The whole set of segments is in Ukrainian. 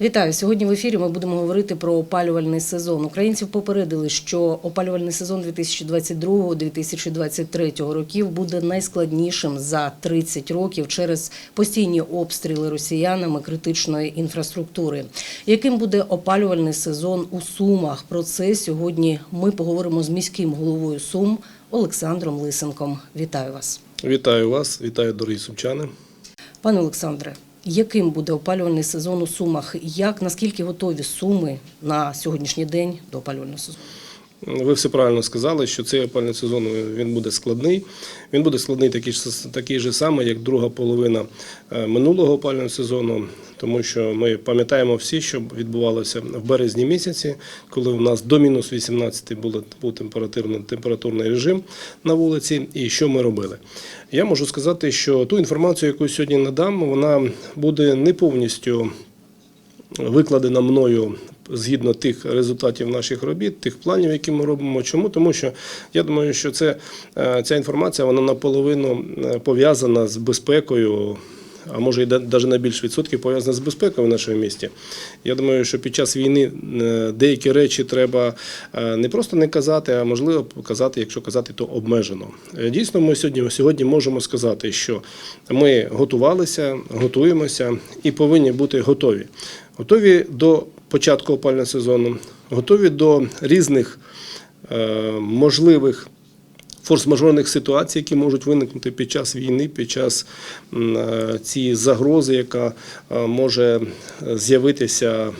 Вітаю! Сьогодні в ефірі ми будемо говорити про опалювальний сезон. Українців попередили, що опалювальний сезон 2022-2023 років буде найскладнішим за 30 років через постійні обстріли росіянами критичної інфраструктури. Яким буде опалювальний сезон у Сумах? Про це сьогодні ми поговоримо з міським головою Сум Олександром Лисенком. Вітаю вас, Вітаю вас, вітаю дорогі сумчани. пане Олександре. Яким буде опалювальний сезон у Сумах? Як наскільки готові суми на сьогоднішній день до опалювального сезону? Ви все правильно сказали, що цей опальний сезон він буде складний. Він буде складний такий ж такий же самий, як друга половина е, минулого опального сезону, тому що ми пам'ятаємо всі, що відбувалося в березні місяці, коли у нас до мінус 18 було, був температурний, температурний режим на вулиці, і що ми робили. Я можу сказати, що ту інформацію, яку сьогодні надам, вона буде не повністю викладена мною згідно тих результатів наших робіт, тих планів, які ми робимо. Чому? Тому що я думаю, що це, е, ця інформація вона наполовину е, пов'язана з безпекою. А може і навіть на більш відсотків пов'язана з безпекою в нашому місті. Я думаю, що під час війни е, деякі речі треба не просто не казати, а можливо казати, якщо казати, то обмежено. Дійсно, ми сьогодні, сьогодні можемо сказати, що ми готувалися, готуємося і повинні бути готові. Готові до початку опального сезону, готові до різних е, можливих форс-мажорних ситуацій, які можуть виникнути під час війни, під час е, цієї загрози, яка е, може з'явитися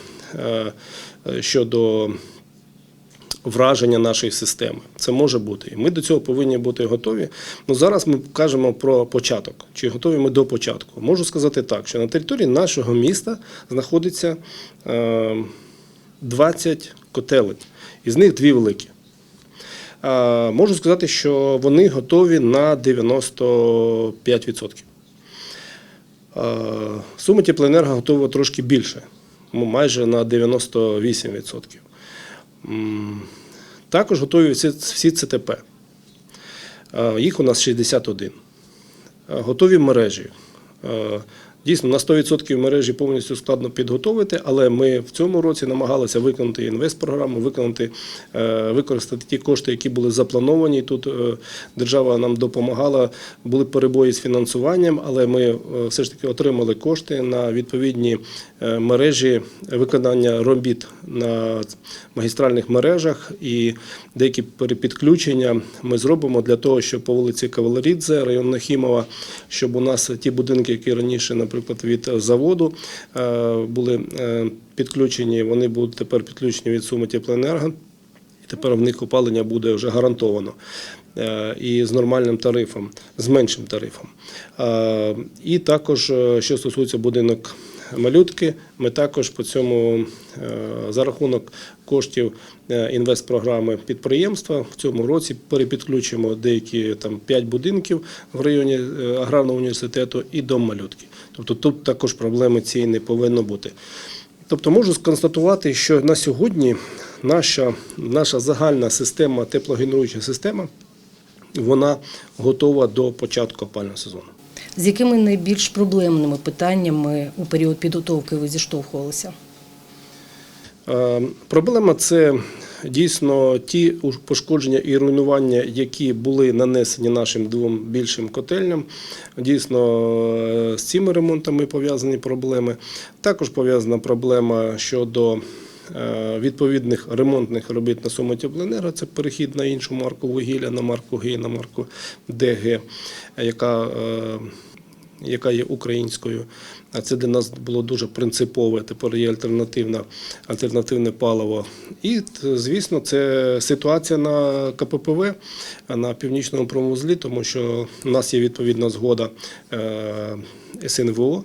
щодо враження нашої системи. Це може бути. І ми до цього повинні бути готові. Ну зараз ми кажемо про початок. Чи готові ми до початку? Можу сказати так, що на території нашого міста знаходиться е, 20 котелень, із них дві великі. Е, Можу сказати, що вони готові на 95%. Е, Сума теплоенерго готова трошки більше, майже на 98%. Також готові всі, ЦТП. Е, Їх у нас 61. Е, Готові мережі. Дійсно, на 100% мережі повністю складно підготовити, але ми в цьому році намагалися виконати інвестпрограму, виконати, е, використати ті кошти, які були заплановані. Тут е, держава нам допомагала, були перебої з фінансуванням, але ми е, все ж таки отримали кошти на відповідні мережі виконання робіт на магістральних мережах і деякі перепідключення ми зробимо для того, щоб по вулиці Кавалерідзе, район Нахімова, щоб у нас ті будинки, які раніше, наприклад, від заводу е, були е, підключені, вони будуть тепер підключені від суми теплоенерго. І тепер в них опалення буде вже гарантовано е, і з нормальним тарифом, з меншим тарифом. Е, І також, е, що стосується будинок малютки, ми також по цьому е, за рахунок коштів е, інвестпрограми підприємства в цьому році перепідключимо деякі там 5 будинків в районі е, аграрного університету і дом малютки. Тобто тут також проблеми цієї не повинно бути. Тобто можу сконстатувати, що на сьогодні наша, наша загальна система, теплогенеруюча система, вона готова до початку опального сезону. З якими найбільш проблемними питаннями у період підготовки ви зіштовхувалися? Е, Проблема це дійсно ті пошкодження і руйнування, які були нанесені нашим двом більшим котельням. Дійсно, е, з цими ремонтами пов'язані проблеми. Також пов'язана проблема щодо е, відповідних ремонтних робіт на Суми Теплоенерго. Це перехід на іншу марку вугілля, на марку Г, на марку ДГ, яка е, яка є українською. А це для нас було дуже принципове. Тепер є альтернативна, альтернативне паливо. І, звісно, це ситуація на КППВ, на північному промвузлі, тому що в нас є відповідна згода е, СНВО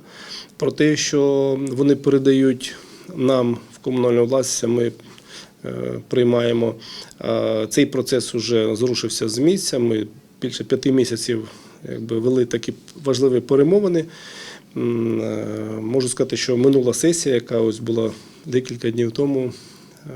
про те, що вони передають нам в комунальну власність. Ми е, приймаємо. Цей процес вже зрушився з місця. Ми більше п'яти місяців якби, вели такі важливі перемовини. Е, Можу сказати, що минула сесія, яка ось була декілька днів тому, е,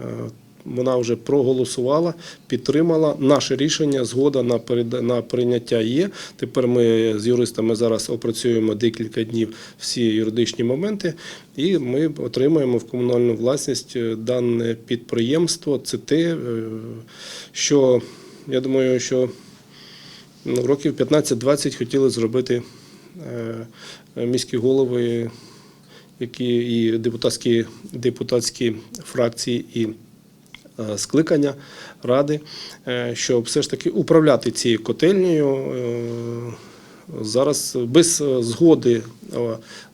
вона вже проголосувала, підтримала наше рішення. Згода на на прийняття є. Тепер ми з юристами зараз опрацюємо декілька днів всі юридичні моменти, і ми отримаємо в комунальну власність е, дане підприємство. Це те, що я думаю, що ну, років 15-20 хотіли зробити міські голови, які і депутатські, депутатські фракції, і е, скликання ради, е, щоб все ж таки управляти цією котельнею. е, Зараз без е, згоди е,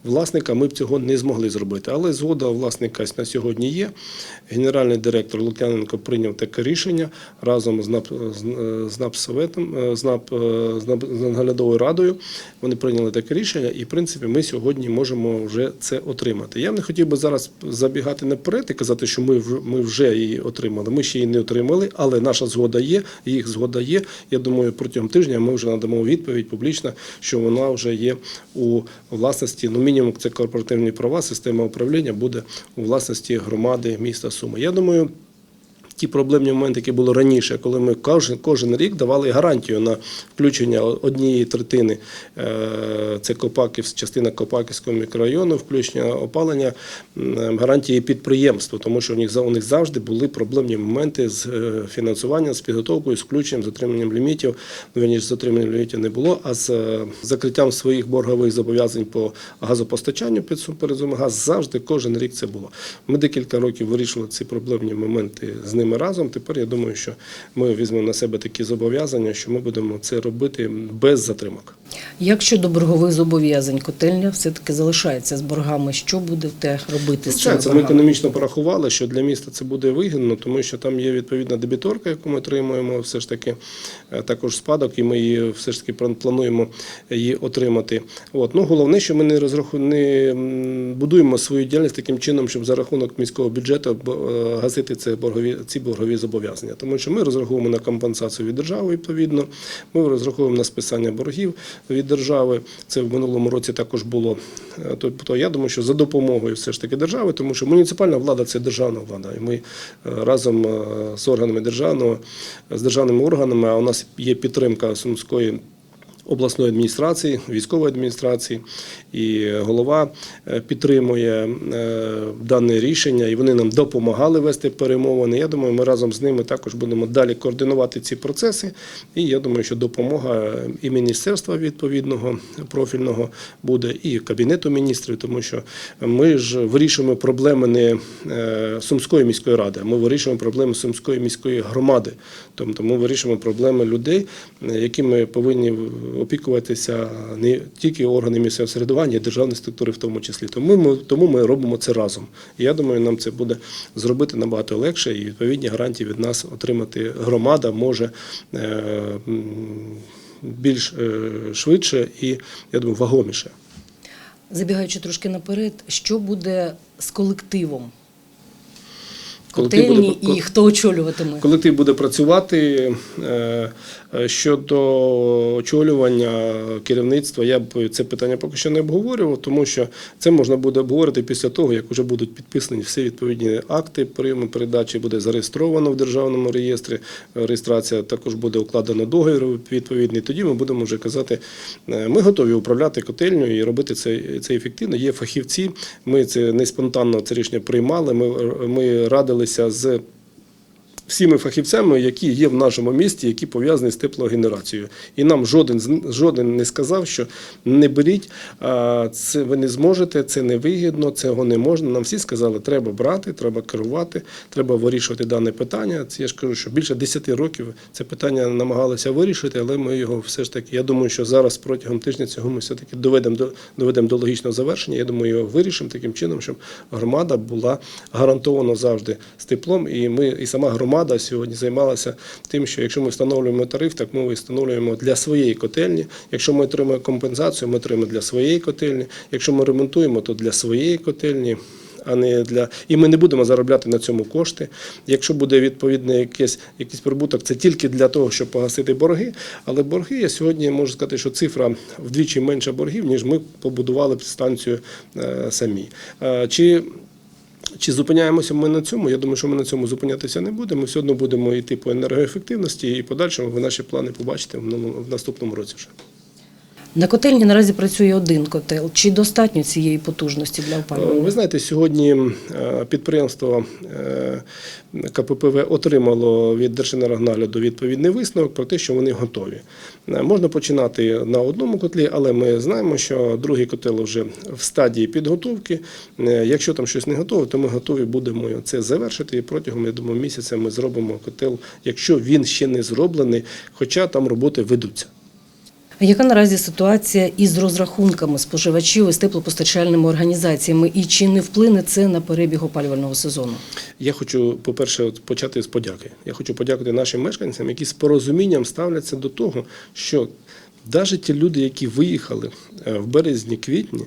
власника ми б цього не змогли зробити. Але згода власника на сьогодні є. Генеральний директор Лук'яненко прийняв таке рішення разом з НАП, з, е, НАП-советом, е, з НАП, е, з наглядовою радою. Вони прийняли таке рішення, і в принципі ми сьогодні можемо вже це отримати. Я не хотів би зараз забігати наперед і казати, що ми, ми вже її отримали. Ми ще її не отримали, але наша згода є, їх згода є. Я думаю, протягом тижня ми вже надамо відповідь публічно, що вона вже є у власності. Ну, мінімум, це корпоративні права, система управління буде у власності громади міста Суми. Я думаю. Ті проблемні моменти, які були раніше, коли ми кожен, кожен рік давали гарантію на включення однієї третини, е, це Копаків, частина Копаківського мікрорайону, включення опалення, гарантії підприємству, тому що у них, у них завжди були проблемні моменти з е, фінансуванням, з підготовкою, з включенням, з отриманням лімітів. Ну, з отриманням лімітів не було, а з е, закриттям своїх боргових зобов'язань по газопостачанню під Сум- перед «Сумигаз» завжди кожен рік це було. Ми декілька років вирішили ці проблемні моменти з ними разом. Тепер я думаю, що ми візьмемо на себе такі зобов'язання, що ми будемо це робити без затримок. Як щодо боргових зобов'язань, котельня все-таки залишається з боргами. Що будете робити з цими Це ми економічно порахували, що для міста це буде вигідно, тому що там є відповідна дебіторка, яку ми отримуємо, все ж таки е, також спадок, і ми її все ж таки план- плануємо її отримати. От ну головне, що ми не розраху... не будуємо свою діяльність таким чином, щоб за рахунок міського бюджету е, гасити це боргові ці боргові зобов'язання, тому що ми розраховуємо на компенсацію від держави. Відповідно, ми розраховуємо на списання боргів від держави. Це в минулому році також було. Тобто, я думаю, що за допомогою все ж таки держави, тому що муніципальна влада це державна влада, і ми е, разом е, з органами державного, з державними органами, а у нас є підтримка Сумської. Обласної адміністрації, військової адміністрації і голова е, підтримує е, дане рішення, і вони нам допомагали вести перемовини. Я думаю, ми разом з ними також будемо далі координувати ці процеси. І я думаю, що допомога і міністерства відповідного профільного буде, і кабінету міністрів, тому що ми ж вирішуємо проблеми не е, Сумської міської ради, а ми вирішуємо проблеми Сумської міської громади. Тобто ми вирішуємо проблеми людей, е, якими повинні опікуватися не тільки органи місцевого самоврядування, а державні структури в тому числі. Тому ми, тому ми робимо це разом. І я думаю, нам це буде зробити набагато легше, і відповідні гарантії від нас отримати громада може е, більш е, швидше і я думаю, вагоміше. Забігаючи трошки наперед, що буде з колективом? Котельні буде- і хто очолюватиме? Колектив буде працювати е, е, щодо очолювання керівництва. Я б це питання поки що не обговорював, тому що це можна буде обговорити після того, як вже будуть підписані всі відповідні акти прийому передачі, буде зареєстровано в державному реєстрі. Реєстрація також буде укладено договір відповідний. Тоді ми будемо вже казати, е, ми готові управляти котельнею і робити це, це ефективно. Є фахівці. Ми це не спонтанно це рішення приймали. Ми, ми радилися з всіми фахівцями, які є в нашому місті, які пов'язані з теплогенерацією. І нам жоден жоден не сказав, що не беріть, це ви не зможете, це невигідно, цього не можна. Нам всі сказали, треба брати, треба керувати, треба вирішувати дане питання. Це я ж кажу, що більше 10 років це питання намагалися вирішити, але ми його все ж таки. Я думаю, що зараз протягом тижня цього ми все таки доведемо до доведемо до логічного завершення. Я думаю, його вирішимо таким чином, щоб громада була гарантовано завжди з теплом. І ми, і сама громада сьогодні займалася тим, що якщо ми встановлюємо тариф, так ми встановлюємо для своєї котельні. Якщо ми отримуємо компенсацію, ми отримуємо для своєї котельні. Якщо ми ремонтуємо, то для своєї котельні. А не для і ми не будемо заробляти на цьому кошти. Якщо буде відповідний якийсь, якийсь прибуток, це тільки для того, щоб погасити борги. Але борги я сьогодні можу сказати, що цифра вдвічі менша боргів, ніж ми побудували б станцію е, самі. Е, чи Чи зупиняємося ми на цьому? Я думаю, що ми на цьому зупинятися не будемо. Ми все одно будемо йти по енергоефективності і подальшому ви наші плани побачите в наступному році вже. На котельні наразі працює один котел. Чи достатньо цієї потужності для опалювання? Ви знаєте, сьогодні е, підприємство е, КППВ отримало від Держенергонагляду відповідний висновок про те, що вони готові. Е, Можна починати на одному котлі, але ми знаємо, що другий котел вже в стадії підготовки. Е, Якщо там щось не готове, то ми готові будемо це завершити. І протягом я думаю, місяця ми зробимо котел, якщо він ще не зроблений, хоча там роботи ведуться. Яка наразі ситуація із розрахунками споживачів із теплопостачальними організаціями, і чи не вплине це на перебіг опалювального сезону? Я хочу, по-перше, почати з подяки. Я хочу подякувати нашим мешканцям, які з порозумінням ставляться до того, що навіть ті люди, які виїхали е, в березні-квітні,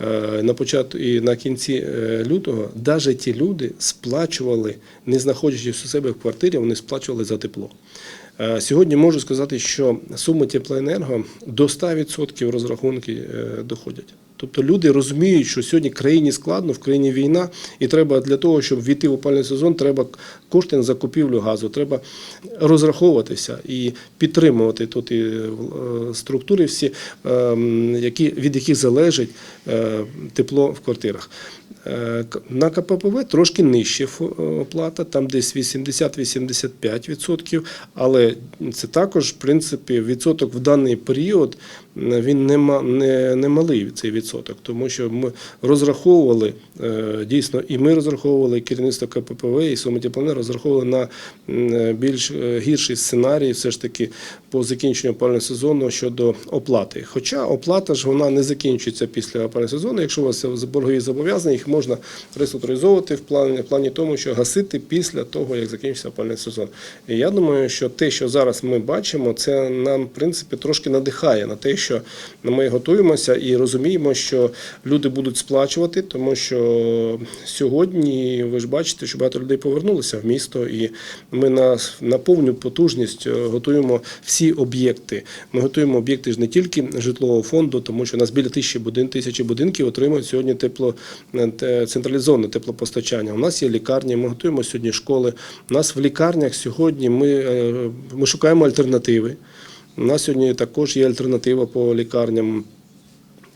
е, на початку і на кінці е, лютого, навіть ті люди сплачували, не знаходячись у себе в квартирі, вони сплачували за тепло. Е, Сьогодні можу сказати, що суми теплоенерго до 100% розрахунки е, доходять. Тобто люди розуміють, що сьогодні країні складно, в країні війна, і треба для того, щоб війти в опальний сезон, треба кошти на закупівлю газу, треба розраховуватися і підтримувати тут і е, структури всі, ем, які, від яких залежить тепло в квартирах. Е, На КППВ трошки нижче фо- оплата, там десь 80-85%, але це також, в принципі, відсоток в даний період він не, не, не малий цей відсоток, тому що ми розраховували е, дійсно, і ми розраховували, і керівництво КППВ, і Сумитіпланер розраховували на більш е, гірший сценарій, все ж таки по закінченню опалювального сезону щодо оплати. Хоча оплата ж вона не закінчується після опалювального сезону. Якщо у вас боргові зобов'язання, їх можна реструктуризовувати в плані, в плані тому, що гасити після того, як закінчиться опалювальний сезон. І я думаю, що те, що зараз ми бачимо, це нам в принципі трошки надихає на те, що ми готуємося і розуміємо, що люди будуть сплачувати, тому що сьогодні ви ж бачите, що багато людей повернулися в місто, і ми на, на повну потужність е, готуємо всі об'єкти. Ми готуємо об'єкти ж не тільки житлового фонду, тому що у нас біля тисячі тисячі будинків отримують сьогодні тепло е, централізоване теплопостачання. У нас є лікарні, ми готуємо сьогодні школи. У нас в лікарнях сьогодні ми, е, ми шукаємо альтернативи. У нас сьогодні також є альтернатива по лікарням.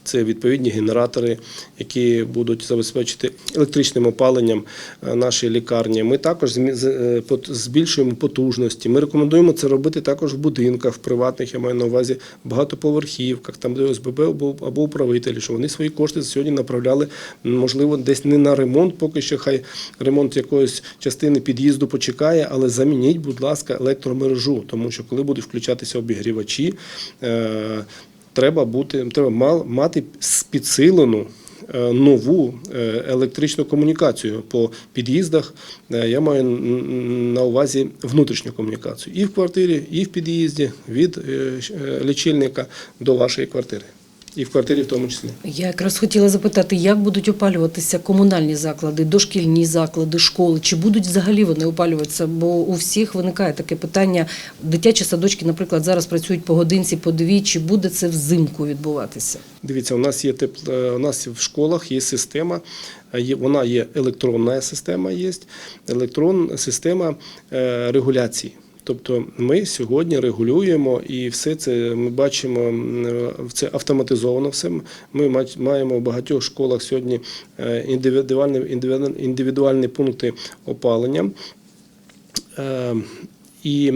Це відповідні генератори, які будуть забезпечити електричним опаленням е, наші лікарні. Ми також е, збільшуємо потужності. Ми рекомендуємо це робити також в будинках, в приватних, я маю на увазі багатоповерхівках, там де ОСББ або, або управителі, що вони свої кошти сьогодні направляли, можливо, десь не на ремонт, поки що хай ремонт якоїсь частини під'їзду почекає, але замініть, будь ласка, електромережу, тому що коли будуть включатися обігрівачі. Треба бути треба мати підсилену е, нову е, електричну комунікацію по під'їздах. Е, Я маю на увазі внутрішню комунікацію і в квартирі, і в під'їзді від лічильника до вашої квартири, і в квартирі в тому числі. Я якраз хотіла запитати, як будуть опалюватися комунальні заклади, дошкільні заклади, школи? Чи будуть взагалі вони опалюватися? Бо у всіх виникає таке питання. Дитячі садочки, наприклад, зараз працюють по годинці, по дві. Чи буде це взимку відбуватися? Дивіться, у нас є тепл... е, у нас в школах є система. е, вона є електронна система, є електронна система е, регуляції. Тобто ми сьогодні регулюємо і все це ми бачимо е, це автоматизовано. Все ми маємо в багатьох школах сьогодні е, індивідуальні індивідуальні, пункти опалення. Е, І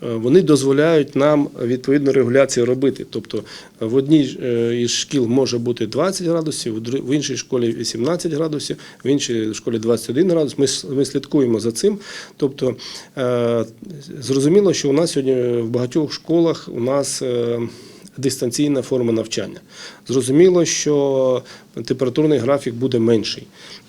вони дозволяють нам відповідну регуляцію робити. Тобто в одній е, із шкіл може бути 20 градусів, в іншій школі 18 градусів, в іншій школі 21 градус. Ми, ми слідкуємо за цим. Тобто е, зрозуміло, що у нас сьогодні в багатьох школах у нас. е, Дистанційна форма навчання. Зрозуміло, що температурний графік буде менший.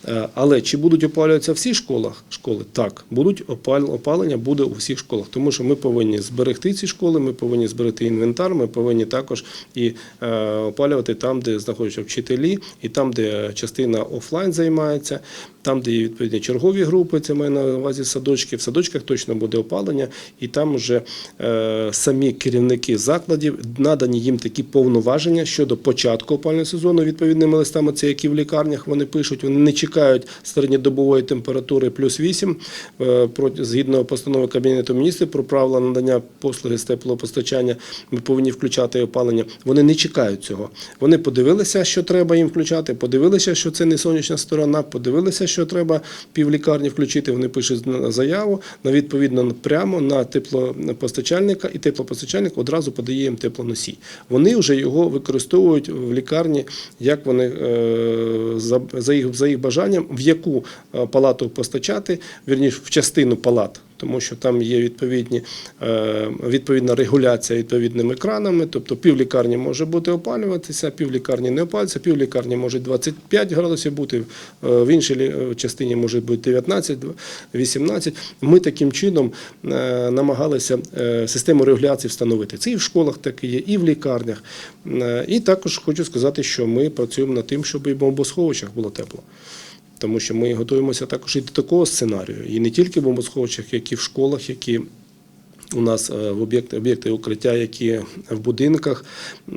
Е, Але чи будуть опалюватися всі школах? Школи? Так, будуть опал- опалення буде у всіх школах, тому що ми повинні зберегти ці школи, ми повинні зберегти інвентар, ми повинні також і е, опалювати там, де знаходяться вчителі, і там, де частина офлайн займається, там, де є відповідні чергові групи, це має на увазі садочки. В садочках точно буде опалення, і там вже е, самі керівники закладів надані їм такі повноваження щодо початку опалювального сезону відповідними листами, це які в лікарнях вони пишуть. Вони не чекають середньодобової температури плюс 8, е, згідно постанови Кабінету міністрів про правила надання послуги з теплопостачання. Ми повинні включати опалення. Вони не чекають цього. Вони подивилися, що треба їм включати, подивилися, що це не сонячна сторона, подивилися, що треба півлікарні включити. Вони пишуть заяву на відповідно прямо на теплопостачальника, і теплопостачальник одразу подає їм теплоносій. Вони вже його використовують в лікарні, як вони е, за, за їх за їх бажанням, в яку е, палату постачати, вірніше в частину палат. Тому що там є відповідні, е, відповідна регуляція відповідними кранами, тобто півлікарні може бути опалюватися, півлікарні не опалюватися, півлікарні може 25 градусів бути, е, в іншій частині може бути 19, 18. Ми таким чином е, намагалися е, систему регуляції встановити. Це і в школах так і є, і в лікарнях. Е, І також хочу сказати, що ми працюємо над тим, щоб і в бомбосховищах було тепло. Тому що ми готуємося також і до такого сценарію. І не тільки в бомбосховищах, як і в школах, які у нас е, в об'єкти, об'єкти укриття, які в будинках,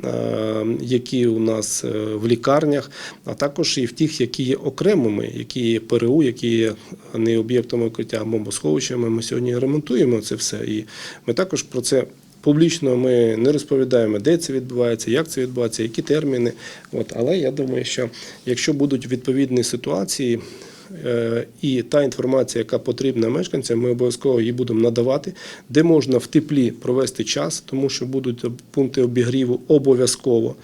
е, які у нас е, в лікарнях, а також і в тих, які є окремими, які є ПРУ, які є не об'єктами укриття, а бомбосховищами. Ми сьогодні ремонтуємо це все. І ми також про це. Публічно ми не розповідаємо, де це відбувається, як це відбувається, які терміни. От, але я думаю, що якщо будуть відповідні ситуації, е, і та інформація, яка потрібна мешканцям, ми обов'язково її будемо надавати, де можна в теплі провести час, тому що будуть пункти обігріву обов'язково.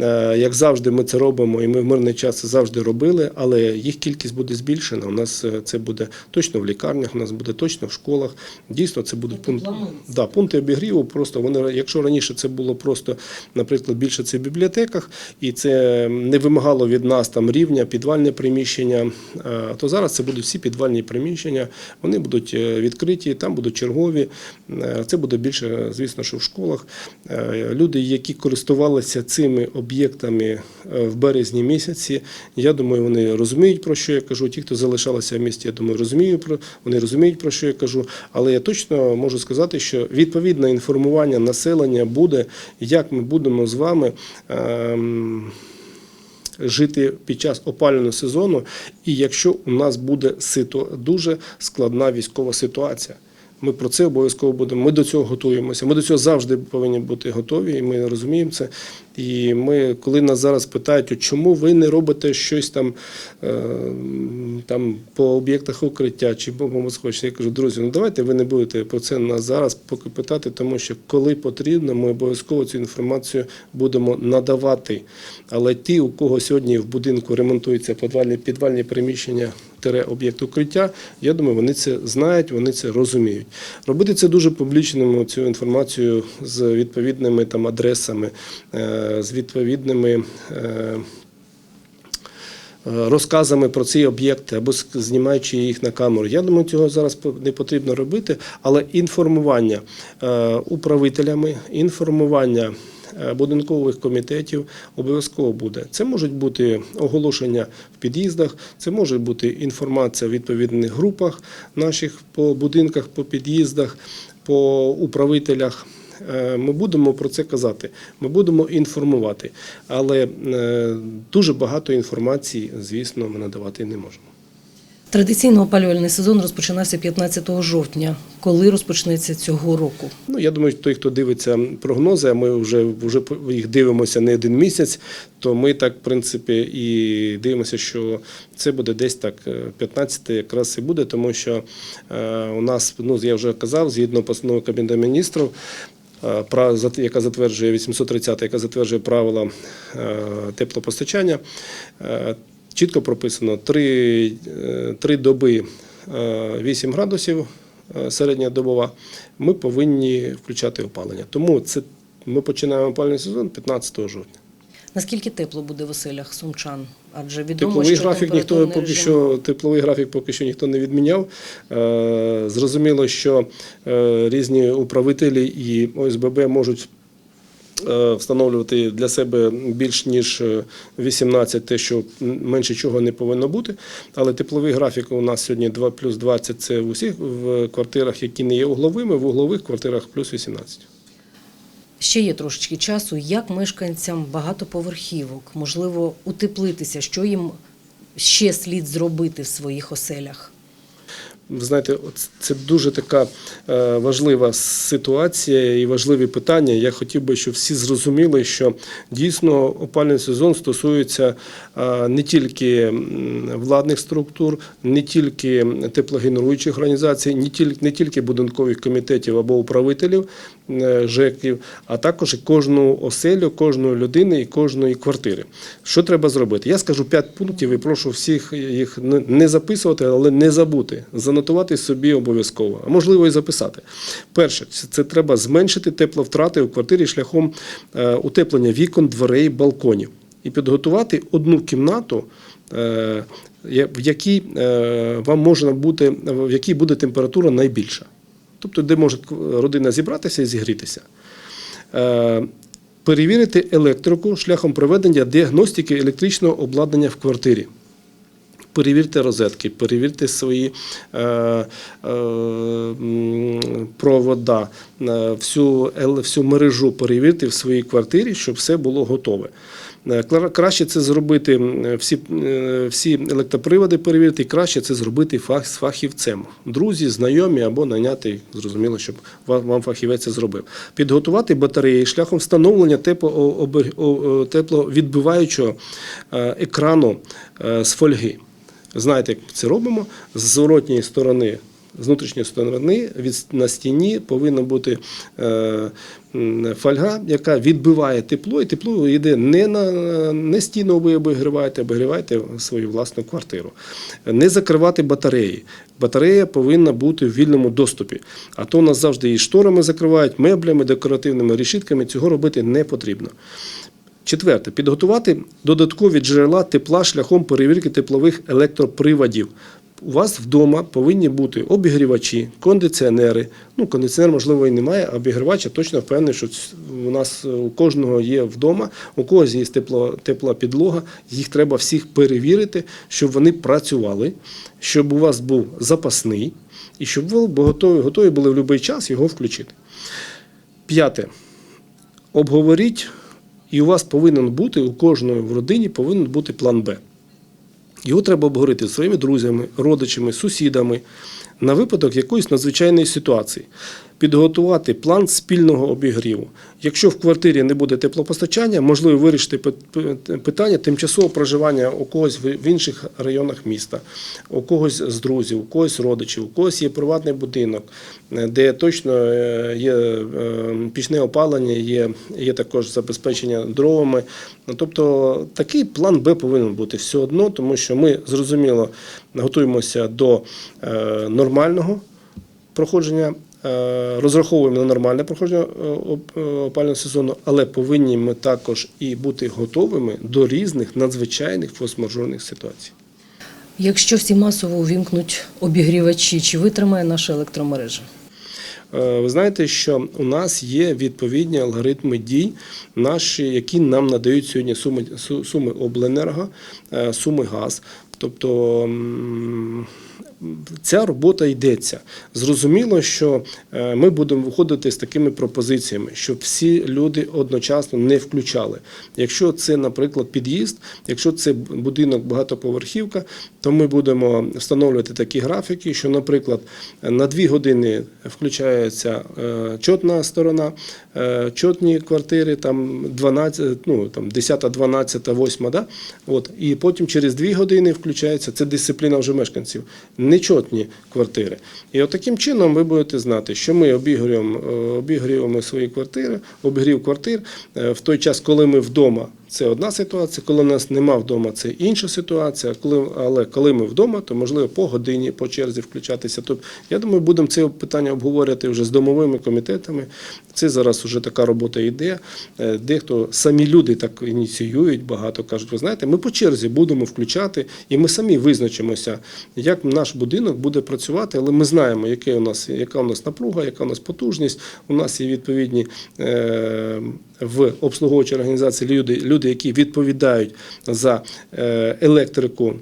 Е, Як завжди, ми це робимо, і ми в мирний час це завжди робили, але їх кількість буде збільшена. У нас е, це буде точно в лікарнях, у нас буде точно в школах. Дійсно, це будуть пункти. Да, пункти обігріву. Просто вони, якщо раніше це було просто, наприклад, більше це в бібліотеках, і це не вимагало від нас там рівня, підвальне приміщення, е, то зараз це будуть всі підвальні приміщення. Вони будуть відкриті, там будуть чергові. Це буде більше, звісно, що в школах. Люди, які користувалися цими об'єктами е, в березні місяці, я думаю, вони розуміють про що я кажу. Ті, хто залишалися в місті, я думаю, розуміють вони розуміють про що я кажу. Але я точно можу сказати, що відповідне інформування населення буде, як ми будемо з вами. ем, Жити під час опалювального сезону, і якщо у нас буде дуже складна військова ситуація. Ми про це обов'язково будемо. Ми до цього готуємося. Ми до цього завжди повинні бути готові, і ми розуміємо це. І ми, коли нас зараз питають, чому ви не робите щось там, е, там по об'єктах укриття чи по бомбосховищі, я кажу, друзі, ну давайте ви не будете про це нас зараз поки питати, тому що коли потрібно, ми обов'язково цю інформацію будемо надавати. Але ті, у кого сьогодні в будинку ремонтуються підвальні, підвальні приміщення, тире об'єкт укриття, я думаю, вони це знають, вони це розуміють. Робити це дуже публічним, цю інформацію з відповідними там адресами, е, з відповідними. е, е, Розказами про ці об'єкти або знімаючи їх на камеру. Я думаю, цього зараз не потрібно робити, але інформування е, управителями, інформування будинкових комітетів обов'язково буде. Це можуть бути оголошення в під'їздах, це може бути інформація в відповідних групах наших по будинках, по під'їздах, по управителях. Е, Ми будемо про це казати, ми будемо інформувати, але е, дуже багато інформації, звісно, ми надавати не можемо. Традиційно опалювальний сезон розпочинався 15 жовтня. Коли розпочнеться цього року? Ну, я думаю, той, хто дивиться прогнози, а ми вже, вже їх дивимося не один місяць, то ми так, в принципі, і дивимося, що це буде десь так, 15 якраз і буде, тому що е, у нас, ну, я вже казав, згідно постанови Кабінету міністрів, е, яка затверджує 830, яка затверджує правила е, теплопостачання, е, чітко прописано 3, 3 доби е, 8 градусів е, середня добова, ми повинні включати опалення. Тому це ми починаємо опалювальний сезон 15 жовтня. Наскільки тепло буде в оселях сумчан? Адже відомо, Тепловий що графік ніхто поки режим- що тепловий графік поки що ніхто не відміняв. Е, Зрозуміло, що е, різні управителі і ОСББ можуть. е, Встановлювати для себе більш ніж е, 18, те, що менше чого не повинно бути. Але тепловий графік у нас сьогодні 2 плюс 20 це в усіх в квартирах, які не є угловими, в углових квартирах плюс 18. Ще є трошечки часу. Як мешканцям багатоповерхівок можливо утеплитися, що їм ще слід зробити в своїх оселях? Ви знаєте, це дуже така е, важлива ситуація і важливі питання. Я хотів би, щоб всі зрозуміли, що дійсно опалювальний сезон стосується е, не тільки владних структур, не тільки теплогенеруючих організацій, не тільки, будинкових комітетів або управителів е, ЖЕКів, а також і кожну оселю, кожної людини і кожної квартири. Що треба зробити? Я скажу п'ять пунктів і прошу всіх їх не записувати, але не забути. Занотувати собі обов'язково, а можливо і записати. Перше, це, треба зменшити тепловтрати у квартирі шляхом е, утеплення вікон, дверей, балконів і підготувати одну кімнату. е, в якій е, вам можна бути, в якій буде температура найбільша. Тобто, де може родина зібратися і зігрітися. Перевірити електрику шляхом проведення діагностики електричного обладнання в квартирі. Перевірте розетки, перевірте свої е, е, провода, е, всю, всю мережу перевірте в своїй квартирі, щоб все було готове. Е, Краще це зробити всі, е, всі електроприводи перевірити, краще це зробити фах, з фахівцем. Друзі, знайомі або наняти, зрозуміло, щоб вам фахівець це зробив. Підготувати батареї шляхом встановлення тепловідбиваючого екрану з фольги. Знаєте, як це робимо? З зворотньої сторони, з внутрішньої сторони від, на стіні повинна бути е, фольга, яка відбиває тепло, і тепло йде не на не стіну ви обігріваєте, обігріваєте свою власну квартиру. Не закривати батареї. Батарея повинна бути в вільному доступі. А то у нас завжди її шторами закривають, меблями, декоративними решітками. Цього робити не потрібно. Четверте, підготувати додаткові джерела тепла шляхом перевірки теплових електроприводів. У вас вдома повинні бути обігрівачі, кондиціонери. Ну, кондиціонер, можливо, і немає, а обігрівач я точно впевнений, що у нас е, у кожного є вдома, у когось є тепло, тепла підлога. Їх треба всіх перевірити, щоб вони працювали, щоб у вас був запасний і щоб ви готові, готові були в будь-який час його включити. П'яте. Обговоріть, і у вас повинен бути, у кожної в родині повинен бути план Б. Його треба обговорити зі своїми друзями, родичами, сусідами на випадок якоїсь надзвичайної ситуації. Підготувати план спільного обігріву. Якщо в квартирі не буде теплопостачання, можливо вирішити пи- пи- питання тимчасового проживання у когось в інших районах міста, у когось з друзів, у когось родичів, у когось є приватний будинок, е, де точно е, є е, пічне опалення, є, є також забезпечення дровами. Тобто такий план Б повинен бути все одно, тому що ми зрозуміло готуємося до е, нормального проходження. е, Розраховуємо на нормальне проходження е, оп- опалювального сезону, але повинні ми також і бути готовими до різних надзвичайних форс-мажорних ситуацій. Якщо всі масово увімкнуть обігрівачі, чи витримає наша електромережа? Ви знаєте, що у нас є відповідні алгоритми дій, наші, які нам надають сьогодні суми, суми обленерго, суми газ. Тобто ця робота йдеться. Зрозуміло, що е, ми будемо виходити з такими пропозиціями, щоб всі люди одночасно не включали. Якщо це, наприклад, під'їзд, якщо це будинок багатоповерхівка, то ми будемо встановлювати такі графіки, що, наприклад, на 2 години включається е, чотна сторона, е, чотні квартири, там 12, ну, там 10, 12, 8, да? От, і потім через 2 години включається, це дисципліна вже мешканців, нечотні квартири. І от таким чином ви будете знати, що ми обігрюємо, е, обігріваємо свої квартири, обігрів квартир е, в той час, коли ми вдома. Це одна ситуація, коли нас нема вдома, це інша ситуація. Коли, але коли ми вдома, то можливо по годині, по черзі включатися. Тобто, я думаю, будемо це питання обговорювати вже з домовими комітетами. Це зараз вже така робота йде. Е, Дехто самі люди так ініціюють, багато кажуть, ви знаєте, ми по черзі будемо включати, і ми самі визначимося, як наш будинок буде працювати, але ми знаємо, яке у нас, яка у нас напруга, яка у нас потужність. У нас є відповідні е, в обслуговуючій організації люди, люди, які відповідають за е, електрику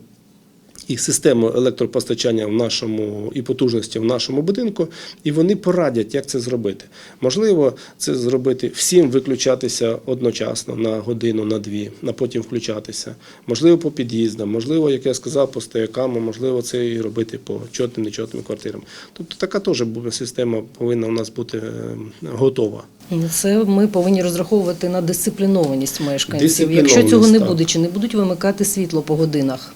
і систему електропостачання в нашому і потужності в нашому будинку, і вони порадять, як це зробити. Можливо, це зробити всім виключатися одночасно на годину, на дві, а потім включатися. Можливо, по під'їздам, можливо, як я сказав, по стоякам, можливо, це і робити по чотним, нечотним квартирам. Тобто така теж система повинна у нас бути е, готова. Це ми повинні розраховувати на дисциплінованість мешканців. Якщо цього не так. буде, чи не будуть вимикати світло по годинах?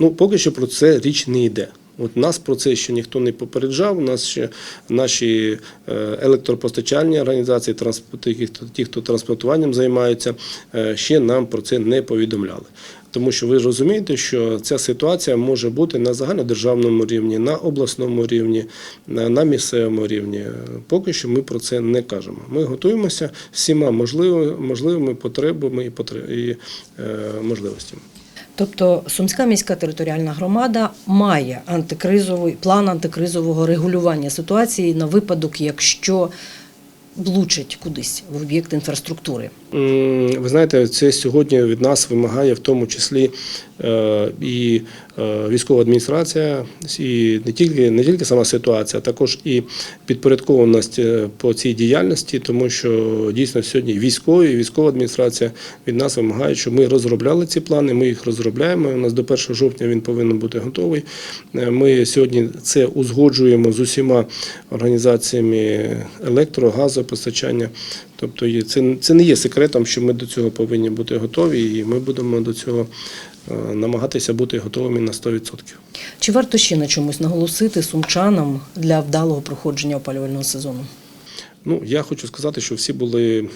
Ну, поки що про це річ не йде. От нас про це ще ніхто не попереджав. У нас ще наші е, електропостачальні організації, транспорт, ті, хто- ті, хто транспортуванням займаються, е, ще нам про це не повідомляли. Тому що ви розумієте, що ця ситуація може бути на загальнодержавному рівні, на обласному рівні, на, місцевому рівні. Поки що ми про це не кажемо. Ми готуємося всіма можливими, потребами і, і е, можливостями. Тобто Сумська міська територіальна громада має антикризовий план антикризового регулювання ситуації на випадок, якщо влучить кудись в об'єкт інфраструктури. Ви знаєте, це сьогодні від нас вимагає в тому числі і е, військова адміністрація, і не тільки, не тільки сама ситуація, а також і підпорядкованість е, по цій діяльності, тому що дійсно сьогодні військові, військова адміністрація від нас вимагають, щоб ми розробляли ці плани. Ми їх розробляємо. У нас до 1 жовтня він повинен бути готовий. Е, Ми сьогодні це узгоджуємо з усіма організаціями електро, газопостачання. Тобто це, це не є секретом, що ми до цього повинні бути готові, і ми будемо до цього е, намагатися бути готовими на 100%. Чи варто ще на чомусь наголосити сумчанам для вдалого проходження опалювального сезону? Ну, я хочу сказати, що всі були е,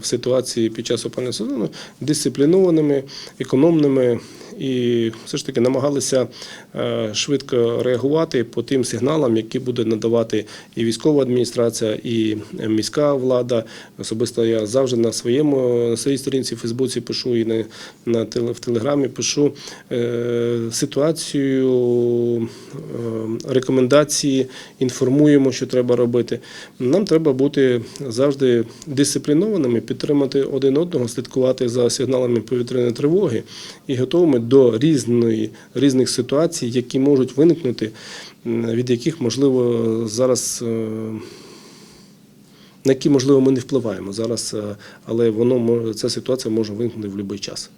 в ситуації під час опалювального сезону дисциплінованими, економними і все ж таки намагалися е, швидко реагувати по тим сигналам, які буде надавати і військова адміністрація, і міська влада. Особисто я завжди на своєму на своїй сторінці в Фейсбуці пишу і на, на в Телеграмі пишу е, ситуацію, е, рекомендації, інформуємо, що треба робити. Нам треба бути завжди дисциплінованими, підтримати один одного, слідкувати за сигналами повітряної тривоги і готовими до різної, різних ситуацій, які можуть виникнути, від яких можливо зараз. е, На які, можливо, ми не впливаємо зараз, е, але воно ця ситуація може виникнути в будь-який час.